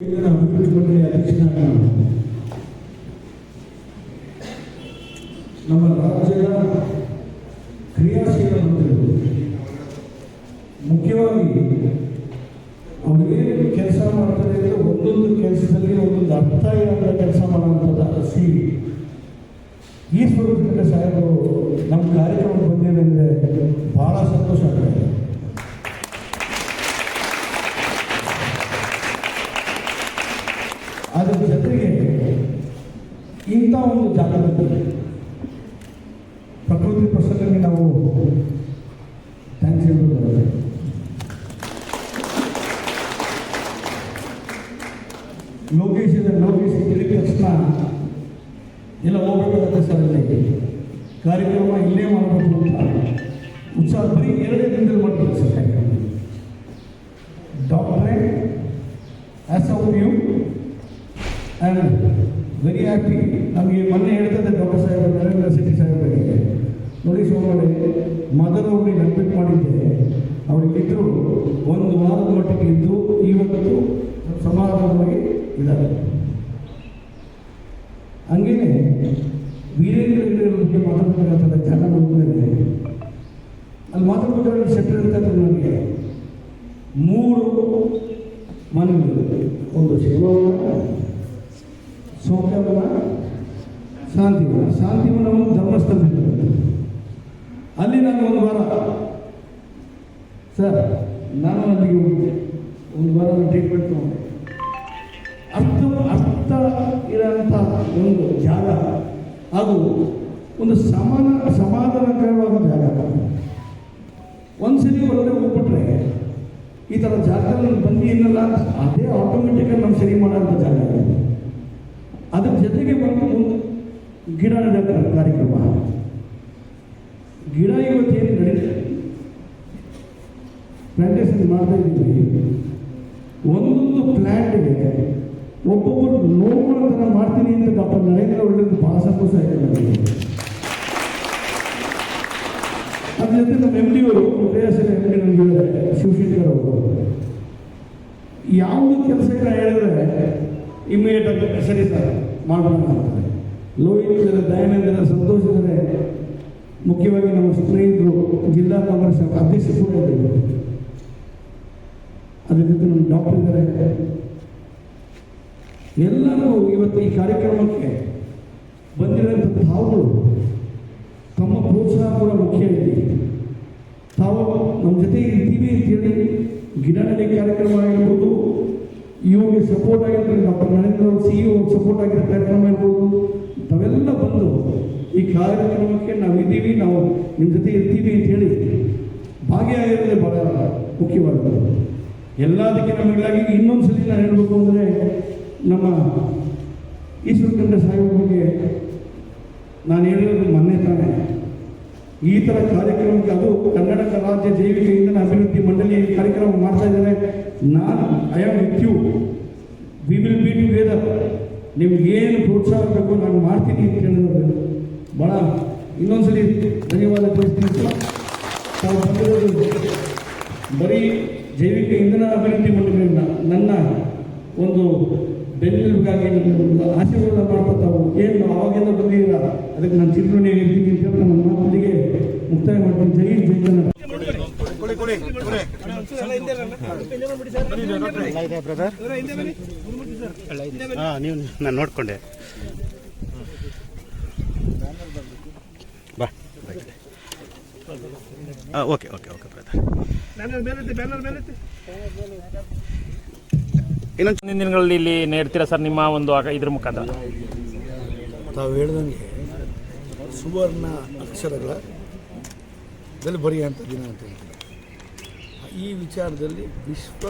ನಮ್ಮ ರಾಜ್ಯದ ಕ್ರಿಯಾಶೀಲ ಮಂತ್ರಿಗಳು ಮುಖ್ಯವಾಗಿ ಅವರಿಗೆ ಕೆಲಸ ಮಾಡ್ತಾರೆ ಅಂದರೆ ಒಂದೊಂದು ಕೆಲಸದಲ್ಲಿ ಒಂದೊಂದು ಅರ್ಥ ಇರೋಂಥ ಕೆಲಸ ಮಾಡುವಂಥದ್ದು ಸಿ ಈ ಸ್ವರೂಪದ ಸಾಹೇಬರು ನಮ್ಮ ಕಾರ್ಯಕ್ರಮಕ್ಕೆ ಬಂದಿದೆ ಅಂದರೆ ಬಹಳ ಸಂತೋಷ ಆಗ್ತದೆ ಅದರ ಜೊತೆಗೆ ಇಂಥ ಒಂದು ಜಾಗದಲ್ಲಿ ಪ್ರಕೃತಿ ಪ್ರಸಂಗಕ್ಕೆ ನಾವು ಥ್ಯಾಂಕ್ಸ್ ಹೇಳ್ಬೋದು ಲೋಕೇಶ್ ಇದೆ, ಲೋಕೇಶ್ ಹೇಳಿದ ತಕ್ಷಣ ಎಲ್ಲ ಹೋಗ್ಬೇಕಾಗತ್ತೆ ಸರ್ ಅಲ್ಲಿ. ಕಾರ್ಯಕ್ರಮ ಇಲ್ಲೇ ಮಾಡಬೇಕು ಅಂತ. ಉತ್ಸಾಹ ಬರೀ ಎರಡೇ ದಿನದಲ್ಲಿ ಮಾಡ್ಬೇಕು ಸರ್ ಕಾರ್ಯಕ್ರಮ. ಡಾಕ್ಟ್ರೇ as of you and very happy ನಮಗೆ ಮೊನ್ನೆ ಹೇಳ್ತದೆ ಡಾಕ್ಟರ್ ಸಾಹೇಬ್, ನರೇಂದ್ರ ಶೆಟ್ಟಿ ಸಾಹೇಬರಿಗೆ. ನೋಡಿ ಸೋಮವಾರ ಮೊದಲು ಅವ್ರಿಗೆ ಅಡ್ಮಿಟ್ ಮಾಡಿದ್ದೆ. ಅವರಿಗಿದ್ರು ಒಂದು ವಾರದ ಮಟ್ಟಿಗೆ ಇದ್ದು, ಇವತ್ತು ಸಮಾರಂಭವಾಗಿ ಇದ್ದಾರೆ. ಹಂಗೇನೆ, ವೀರೇಂದ್ರ ಹೆಗ್ಗಡೆ ಬಗ್ಗೆ ಮಾತಾಡಬೇಕಾಗ್ತದೆ ನೋಡಿದ್ರೆ ಅಲ್ಲಿ ಮಾತಾಡ್ಬೇಕಾದ್ರೆ ಸೆಟ್ಲ್ ಇರ್ತದೆ ನನಗೆ ಮೂರು ಮನೆಗಳು ಒಂದು ಶಿವವನ ಸೋಕವನ ಶಾಂತಿವನ ಶಾಂತಿವನ ಒಂದು ಧರ್ಮಸ್ಥಳದಲ್ಲಿ ಅಲ್ಲಿ ನಾನು ಒಂದು ವಾರ. ಸರ್, ನಾನು ಅಲ್ಲಿಗೆ ಹೋಗಿದ್ದೆ. ಒಂದು ವಾರ ಟ್ರೀಟ್ಮೆಂಟ್ ತಗೊಂಡೆ. ಅರ್ಥ ಅರ್ಥ ಇರೋಂಥ ಒಂದು ಜಾಗ. ಹಾಗೂ ಒಂದು ಸಮಾನ, ಸಮಾಧಾನಕರವಾದ ಜಾಗ. ಒಂದ್ಸಲಿ ಒಳಗಡೆ ಹೋಗ್ಬಿಟ್ರೆ ಈ ಥರ ಜಾಗದಲ್ಲಿ ಬಂದು ಏನಲ್ಲ ಅದೇ ಆಟೋಮೆಟಿಕಾಗಿ ನಾವು ಸರಿ ಮಾಡೋಂಥ ಜಾಗ ಅದು. ಅದ್ರ ಜೊತೆಗೆ ಬಂದು ಒಂದು ಗಿಡ ನೆಡೋ ಕಾರ್ಯಕ್ರಮ. ಗಿಡ ಇವತ್ತೇನು ನಡೀತಾ ಪ್ಲಾಂಟೇಶನ್ ಮಾಡ್ತಾ ಇದ್ದೀವಿ. ಒಂದೊಂದು ಪ್ಲ್ಯಾಂಟ್ಗೆ ಒಬ್ಬೊಬ್ಬರು ನೋವುಗಳ ಥರ ಮಾಡ್ತೀನಿ ಅಂತ ಡಾಕ್ಟರ್ ನರೇಂದ್ರ ಒಳ್ಳೆದು ಭಾಳ ಸಂತೋಷ ಆಯ್ತು ನನಗೆ ಅದ್ರ ಜೊತೆ ನಮ್ಮ ಎಂ ಡಿ ಅವರು ಉದಯಸರ ಎಂ ಡಿ ನಮಗೆ ಶಿವಶಂಕರ್ ಅವರು. ಯಾವುದು ಕೆಲಸ ಇಲ್ಲ ಹೇಳಿದ್ರೆ ಇಮಿಡಿಯೇಟ್ ಆಗಿ ಸರಿ ಸರ್ ಮಾಡೋಣ ಅಂತಾರೆ ಲೋಹಿತ್ ಇದ್ದಾರೆ ದಯಾನಂದ ಇದ್ದಾರೆ, ಸಂತೋಷ್ ಇದ್ದಾರೆ ಮುಖ್ಯವಾಗಿ ನಮ್ಮ ಸ್ನೇಹಿತರು ಜಿಲ್ಲಾ ಕಾಂಗ್ರೆಸ್ ಅಧ್ಯಕ್ಷ ಕೂಡ ಇದ್ದಾರೆ. ಅದ್ರ ಜೊತೆ ನಮ್ಮ ಡಾಕ್ಟರ್ ಇದ್ದಾರೆ. ಎಲ್ಲರೂ ಇವತ್ತು ಈ ಕಾರ್ಯಕ್ರಮಕ್ಕೆ ಬಂದಿರೋಂಥ ತಾವು. ತಮ್ಮ ಪ್ರೋತ್ಸಾಹ ಕೂಡ ಮುಖ್ಯ ಇದೆ. ತಾವು ನಮ್ಮ ಜೊತೆ ಇರ್ತೀವಿ ಅಂತೇಳಿ ಗಿಡ ನಡೆ ಕಾರ್ಯಕ್ರಮ ಆಗಿರ್ಬೋದು ಇವಾಗ ಸಪೋರ್ಟ್ ಆಗಿರ್ತಾರೆ doctor Narendra C E support ಆಗಿರೋ ಕಾರ್ಯಕ್ರಮ ಇರ್ಬೋದು ತಾವೆಲ್ಲ ಬಂದು ಈ ಕಾರ್ಯಕ್ರಮಕ್ಕೆ ನಾವು ಇದ್ದೀವಿ ನಾವು ನಿಮ್ಮ ಜೊತೆ ಇರ್ತೀವಿ ಅಂತ ಹೇಳಿ ಭಾಗಿಯಾಗಿರೋದೇ ಬಹಳ ಮುಖ್ಯವಾದದ್ದು. ಎಲ್ಲದಕ್ಕಿಂತ ನಮಗಾಗಿ ಇನ್ನೊಂದು ಸಲ ನಾನು ಹೇಳಬೇಕು ಅಂದರೆ ನಮ್ಮ ಈಶ್ವರ ಕಂಡ ಸಾಹೇಬರಿಗೆ ನಾನು ಹೇಳಿರೋದು ಮೊನ್ನೆ ತಾನೇ. ಈ ಥರ ಕಾರ್ಯಕ್ರಮಕ್ಕೆ ಅದು ಕನ್ನಡ ರಾಜ್ಯ ಜೈವಿಕ ಇಂಧನ ಅಭಿವೃದ್ಧಿ ಮಂಡಳಿ ಕಾರ್ಯಕ್ರಮ ಮಾಡ್ತಾ ಇದ್ದಾರೆ. ನಾನು I am with you we will be together ಏನು ಪ್ರೋತ್ಸಾಹ ಬೇಕು ನಾನು ಮಾಡ್ತೀನಿ ಅಂತ ಹೇಳಿದ್ರು. ಭಾಳ ಇನ್ನೊಂದ್ಸಲಿ ಧನ್ಯವಾದ ತಿಳಿಸ್ತೀನಿ. ತಾವು ಬರೀ ಜೈವಿಕ ಇಂಧನ ಅಭಿವೃದ್ಧಿ ಮಂಡಳಿಯಿಂದ ನನ್ನ ಒಂದು ಬೆನ್ನೆಲುಬಾಗಿ ನನ್ನ ಒಂದು ಆಶೀರ್ವಾದ ಮಾಡ್ಕೊತಾವು ಏನು ಅವಾಗಿಂದ ಬಂದಿದ್ದೀರ ಅದಕ್ಕೆ ನಾನು ಚಿತ್ರಣೆ ಇರ್ತೀನಿ ಅಂತ ಹೇಳಿ ನನ್ನ ಮಾತಿಗೆ ಮುಕ್ತಾಯ ಮಾಡ್ತೀನಿ ಜೈ ನೀವು ನಾನು ನೋಡಿಕೊಂಡೆ ಬಾ. ಹಾಂ ಓಕೆ ಓಕೆ ಓಕೆ ಇನ್ನೊಂದು ಮುಂದಿನ ದಿನಗಳಲ್ಲಿ ಇಲ್ಲಿ ನೇಡ್ತೀರಾ ಸರ್ ನಿಮ್ಮ ಒಂದು ಆಗ- ಇದ್ರ ಮುಖಾಂತರ? ತಾವು ಹೇಳ್ದಂಗೆ ಸುವರ್ಣ ಅಕ್ಷರಗಳ ದಲ್ಲಿ ಬರೆಯುವಂಥ ದಿನ ಅಂತ ಹೇಳ್ತೀನಿ ಈ ವಿಚಾರದಲ್ಲಿ ವಿಶ್ವ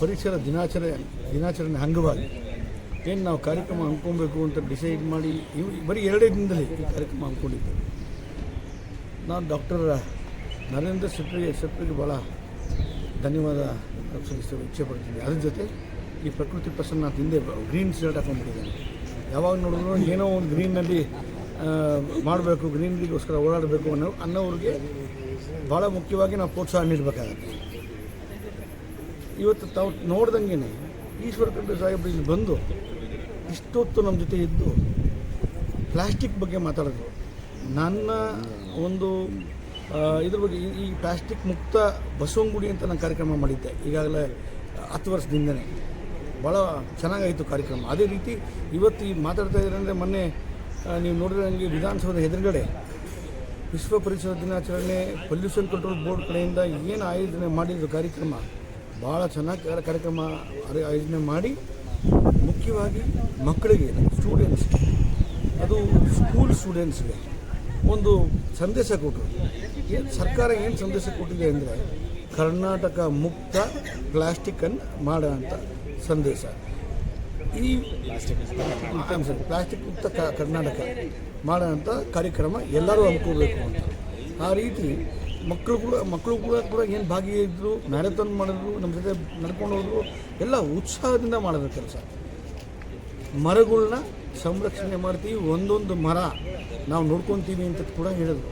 ಪರಿಸರ ದಿನಾಚರಣೆ ದಿನಾಚರಣೆ ಅಂಗವಾಗಿ ಏನು ನಾವು ಕಾರ್ಯಕ್ರಮ ಹಮ್ಮಿಕೊಬೇಕು ಅಂತ ಡಿಸೈಡ್ ಮಾಡಿ, ಇವ್ ಬರೀ ಎರಡೇ ದಿನದಲ್ಲಿ ಕಾರ್ಯಕ್ರಮ ಹಮ್ಮಿಕೊಂಡಿದ್ದೇವೆ. ನಾನು ಡಾಕ್ಟರ್ ನರೇಂದ್ರ ಶೆಟ್ಟರಿಗೆ ಶೆಟ್ಟರಿಗೆ ಭಾಳ ಧನ್ಯವಾದ ಸಲ್ಲಿಸಲು ಇಚ್ಛೆ ಪಡ್ತೀನಿ ಅದ್ರ ಜೊತೆ ಈ ಪ್ರಕೃತಿ ಪ್ರಸನ್ನ ನಾನು ತಿಂದೆ ಗ್ರೀನ್ ಶರ್ಟ್ ಹಾಕೊಂಡ್ಬಿಟ್ಟಿದ್ದಾನೆ. ಯಾವಾಗ ನೋಡಿದ್ರು ಏನೋ ಒಂದು ಗ್ರೀನಲ್ಲಿ ಮಾಡಬೇಕು ಗ್ರೀನ್ರಿಗೋಸ್ಕರ ಓಡಾಡಬೇಕು ಅನ್ನೋ ಅನ್ನೋರಿಗೆ ಭಾಳ ಮುಖ್ಯವಾಗಿ ನಾವು ಪ್ರೋತ್ಸಾಹ ನೀಡಬೇಕಾಗತ್ತೆ. ಇವತ್ತು ತಾವು ನೋಡ್ದಂಗೆ ಈಶ್ವರ ಖಂಡ್ರೆ ಸಾಹೇಬ್ರಿಗೆ ಬಂದು ಇಷ್ಟೊತ್ತು ನಮ್ಮ ಜೊತೆ ಇದ್ದು ಪ್ಲಾಸ್ಟಿಕ್ ಬಗ್ಗೆ ಮಾತಾಡಿದ್ರು. ನನ್ನ ಒಂದು ಇದ್ರ ಬಗ್ಗೆ ಈ- ಪ್ಲಾಸ್ಟಿಕ್ ಮುಕ್ತ ಬಸವಂಗುಡಿ ಅಂತ ನಾನು ಕಾರ್ಯಕ್ರಮ ಮಾಡಿದ್ದೆ. ಈಗಾಗಲೇ ಹತ್ತು ವರ್ಷದಿಂದನೇ. ಭಾಳ ಚೆನ್ನಾಗಾಯಿತು ಕಾರ್ಯಕ್ರಮ. ಅದೇ ರೀತಿ ಇವತ್ತು ಈ ಮಾತಾಡ್ತಾ ಇದ್ದಾರೆ ಮೊನ್ನೆ ನೀವು ನೋಡಿದ್ರೆ ನನಗೆ ವಿಧಾನಸೌಧ ಎದುರುಗಡೆ ವಿಶ್ವ ಪರಿಸರ ದಿನಾಚರಣೆ ಪೊಲ್ಯೂಷನ್ ಕಂಟ್ರೋಲ್ ಬೋರ್ಡ್ ಕಡೆಯಿಂದ ಏನು ಆಯೋಜನೆ ಮಾಡಿದ್ದು ಕಾರ್ಯಕ್ರಮ ಭಾಳ ಚೆನ್ನಾಗಿ ಕಾರ್ಯ- ಕಾರ್ಯಕ್ರಮ ಆಯೋಜನೆ ಮಾಡಿ ಮುಖ್ಯವಾಗಿ ಮಕ್ಕಳಿಗೆ ಸ್ಟೂಡೆಂಟ್ಸ್ ಅದು ಸ್ಕೂಲ್ ಸ್ಟೂಡೆಂಟ್ಸ್ಗೆ ಒಂದು ಸಂದೇಶ ಕೊಟ್ಟರು. ಸರ್ಕಾರ ಏನು ಸಂದೇಶ ಕೊಟ್ಟಿದೆ ಅಂದರೆ ಕರ್ನಾಟಕ ಮುಕ್ತ ಪ್ಲಾಸ್ಟಿಕ್ಕನ್ನು ಮಾಡೋ ಅಂಥ ಸಂದೇಶ. ಈ ಪ್ಲಾಸ್ಟಿಕ್ ಮುಕ್ತ ಕರ್ನಾಟಕ ಕರ್ನಾಟಕ ಮಾಡೋಂಥ ಕಾರ್ಯಕ್ರಮ ಎಲ್ಲರೂ ಅನ್ಕೋಬೇಕು ಅಂತ. ಆ ರೀತಿ ಮಕ್ಕಳು ಕೂಡ ಮಕ್ಕಳು ಕೂಡ ಕೂಡ ಏನು ಭಾಗಿಯಾಗಿದ್ದರು ಮ್ಯಾರಥಾನ್ ಮಾಡಿದ್ರು, ನಮ್ಮ ಜೊತೆ ನಡ್ಕೊಂಡು ಹೋದ್ರು, ಎಲ್ಲ ಉತ್ಸಾಹದಿಂದ ಮಾಡಬೇಕು ಕೆಲಸ ಮರಗಳನ್ನ ಸಂರಕ್ಷಣೆ ಮಾಡ್ತೀವಿ, ಒಂದೊಂದು ಮರ ನಾವು ನೋಡ್ಕೊತೀವಿ ಅಂತ ಕೂಡ ಹೇಳಿದ್ರು.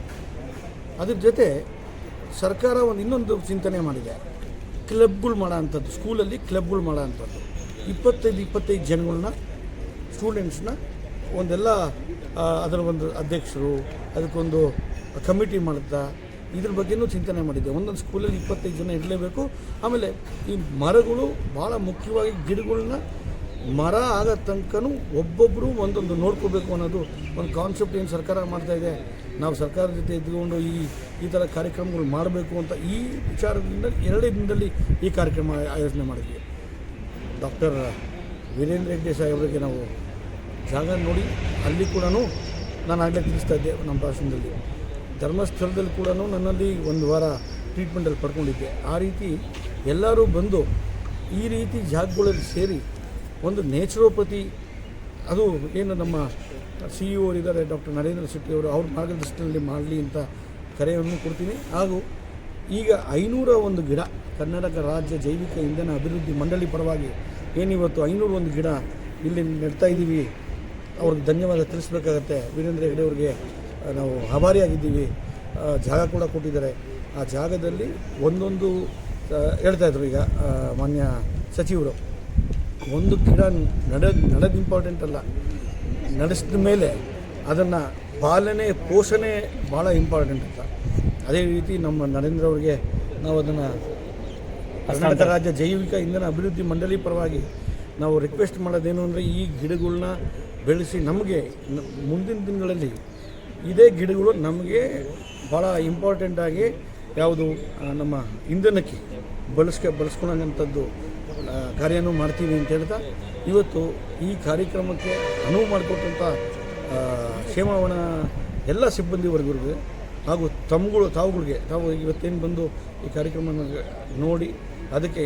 ಅದ್ರ ಜೊತೆ ಸರ್ಕಾರ ಒಂದು ಇನ್ನೊಂದು ಚಿಂತನೆ ಮಾಡಿದೆ. ಕ್ಲಬ್ಗಳು ಮಾಡೋ ಅಂಥದ್ದು, ಸ್ಕೂಲಲ್ಲಿ ಕ್ಲಬ್ಗಳು ಮಾಡೋ ಅಂಥದ್ದು. ಇಪ್ಪತ್ತೈದು ಇಪ್ಪತ್ತೈದು ಜನಗಳನ್ನ ಸ್ಟೂಡೆಂಟ್ಸ್ನ ಒಂದೆಲ್ಲ ಅದರ ಒಂದು ಅಧ್ಯಕ್ಷರು, ಅದಕ್ಕೊಂದು ಕಮಿಟಿ ಮಾಡ್ತಾ ಇದ್ರ ಬಗ್ಗೆನೂ ಚಿಂತನೆ ಮಾಡಿದ್ದೆ ಒಂದೊಂದು ಸ್ಕೂಲಲ್ಲಿ ಇಪ್ಪತ್ತೈದು ಜನ ಇರಲೇಬೇಕು. ಆಮೇಲೆ ಈ ಮರಗಳು ಭಾಳ ಮುಖ್ಯವಾಗಿ ಗಿಡಗಳನ್ನ ಮರ ಆಗೋ ತನಕನೂ ಒಬ್ಬೊಬ್ಬರು ಒಂದೊಂದು ನೋಡ್ಕೋಬೇಕು ಅನ್ನೋದು ಒಂದು ಕಾನ್ಸೆಪ್ಟ್ ಏನು ಸರ್ಕಾರ ಮಾಡ್ತಾ ಇದೆ. ನಾವು ಸರ್ಕಾರದ ಜೊತೆ ಇದ್ಕೊಂಡು ಈ ಈ ಥರ ಕಾರ್ಯಕ್ರಮಗಳು ಮಾಡಬೇಕು ಅಂತ ಈ ವಿಚಾರದಿಂದ ಎರಡೇ ದಿನದಲ್ಲಿ ಈ ಕಾರ್ಯಕ್ರಮ ಆಯೋಜನೆ ಮಾಡಿದ್ವಿ. ಡಾಕ್ಟರ್ ವೀರೇಂದ್ರ ರೆಡ್ಡಿ ಸಾಹೇಬ್ರಿಗೆ ನಾವು ಜಾಗ ನೋಡಿ, ಅಲ್ಲಿ ಕೂಡ ನಾನು ಆಗಲೇ ತಿಳಿಸ್ತಾ ಇದ್ದೆ ನಮ್ಮ ಭಾಷಣದಲ್ಲಿ. ಧರ್ಮಸ್ಥಳದಲ್ಲಿ ಕೂಡ ನನ್ನಲ್ಲಿ ಒಂದು ವಾರ ಟ್ರೀಟ್ಮೆಂಟಲ್ಲಿ ಪಡ್ಕೊಂಡಿದ್ದೆ. ಆ ರೀತಿ ಎಲ್ಲರೂ ಬಂದು ಈ ರೀತಿ ಜಾಗಗಳಲ್ಲಿ ಸೇರಿ ಒಂದು ನೇಚುರೋಪತಿ, ಅದು ಏನು ನಮ್ಮ ಸಿ ಇ ಇದ್ದಾರೆ, ಡಾಕ್ಟರ್ ನರೇಂದ್ರ ಶೆಟ್ಟಿ ಅವರು, ಅವ್ರ ಮಾರ್ಗದರ್ಶನದಲ್ಲಿ ಮಾಡಲಿ ಅಂತ ಕರೆಯನ್ನು ಕೊಡ್ತೀನಿ. ಹಾಗೂ ಈಗ ಐನೂರ ಒಂದು ಗಿಡ, ಕರ್ನಾಟಕ ರಾಜ್ಯ ಜೈವಿಕ ಇಂಧನ ಅಭಿವೃದ್ಧಿ ಮಂಡಳಿ ಪರವಾಗಿ ಏನಿವತ್ತು ಐನೂರ ಒಂದು ಗಿಡ ಇಲ್ಲಿ ನೆಡ್ತಾ ಇದ್ದೀವಿ. ಅವ್ರಿಗೆ ಧನ್ಯವಾದ ತಿಳಿಸ್ಬೇಕಾಗತ್ತೆ. ವೀರೇಂದ್ರ ಹೆಗ್ಡೆ ಅವ್ರಿಗೆ ನಾವು ಆಭಾರಿಯಾಗಿದ್ದೀವಿ. ಜಾಗ ಕೂಡ ಕೊಟ್ಟಿದ್ದಾರೆ. ಆ ಜಾಗದಲ್ಲಿ ಒಂದೊಂದು ಹೇಳ್ತಾಯಿದ್ರು ಈಗ ಮಾನ್ಯ ಸಚಿವರು. ಒಂದು ಗಿಡ ನಡ ನಡೆದು ಇಂಪಾರ್ಟೆಂಟ್ ಅಲ್ಲ. ನಡೆಸಿದ ಮೇಲೆ ಅದನ್ನು ಪಾಲನೆ ಪೋಷಣೆ ಭಾಳ ಇಂಪಾರ್ಟೆಂಟ್ ಅಂತ. ಅದೇ ರೀತಿ ನಮ್ಮ ನರೇಂದ್ರ ಅವರಿಗೆ ನಾವು ಅದನ್ನು ಕರ್ನಾಟಕ ರಾಜ್ಯ ಜೈವಿಕ ಇಂಧನ ಅಭಿವೃದ್ಧಿ ಮಂಡಳಿ ಪರವಾಗಿ ನಾವು ರಿಕ್ವೆಸ್ಟ್ ಮಾಡೋದೇನು ಅಂದರೆ ಈ ಗಿಡಗಳನ್ನ ಬೆಳೆಸಿ ನಮಗೆ ಮುಂದಿನ ದಿನಗಳಲ್ಲಿ ಇದೇ ಗಿಡಗಳು ನಮಗೆ ಭಾಳ ಇಂಪಾರ್ಟೆಂಟಾಗಿ ಯಾವುದು ನಮ್ಮ ಇಂಧನಕ್ಕೆ ಬಳಸ್ಕೆ ಬಳಸ್ಕೊಳಂಥದ್ದು ಕಾರ್ಯನೂ ಮಾಡ್ತೀವಿ ಅಂತ ಹೇಳ್ತಾ ಇವತ್ತು ಈ ಕಾರ್ಯಕ್ರಮಕ್ಕೆ ಅನುವು ಮಾಡಿಕೊಟ್ಟಂಥ ಆ, ಕ್ಷೇಮವನ ಎಲ್ಲ ಸಿಬ್ಬಂದಿ ಹಾಗೂ ತಮ್ಗಳು ತಾವುಗಳಿಗೆ ತಾವು ಇವತ್ತೇನು ಬಂದು ಈ ಕಾರ್ಯಕ್ರಮ ನೋಡಿ ಅದಕ್ಕೆ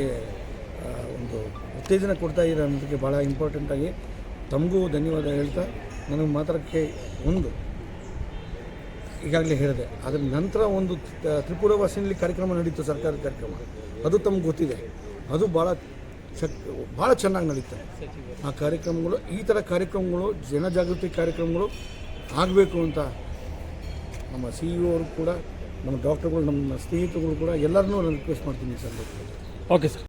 ಒಂದು ಉತ್ತೇಜನ ಕೊಡ್ತಾ ಇರೋ ಅನ್ನೋದಕ್ಕೆ ಭಾಳ ಇಂಪಾರ್ಟೆಂಟಾಗಿ ತಮಗೂ ಧನ್ಯವಾದ ಹೇಳ್ತಾ ನನಗೆ ಮಾತ್ರಕ್ಕೆ ಒಂದು ಈಗಾಗಲೇ ಹೇಳಿದೆ ಅದರ ನಂತರ ಒಂದು ತ- ತ್ರಿಪುರ ವಾಸಿನಲ್ಲಿ ಕಾರ್ಯಕ್ರಮ ನಡೀತು ಸರ್ಕಾರದ ಕಾರ್ಯಕ್ರಮ ಅದು ತಮ್ಗೆ ಗೊತ್ತಿದೆ. ಅದು ಭಾಳ ಚಕ್ ಭಾಳ ಚೆನ್ನಾಗಿ ನಡೀತದೆ ಆ ಕಾರ್ಯಕ್ರಮಗಳು, ಈ ಥರ ಕಾರ್ಯಕ್ರಮಗಳು, ಜನಜಾಗೃತಿ ಕಾರ್ಯಕ್ರಮಗಳು ಆಗಬೇಕು ಅಂತ ನಮ್ಮ ಸಿ ಇ ಅವರು ಕೂಡ, ನಮ್ಮ ಡಾಕ್ಟರ್ಗಳು, ನಮ್ಮ ಸ್ನೇಹಿತರುಗಳು ಕೂಡ ಎಲ್ಲರನ್ನೂ ನಾನು ರಿಕ್ವೆಸ್ಟ್ ಮಾಡ್ತೀನಿ ಸರ್. Okay sir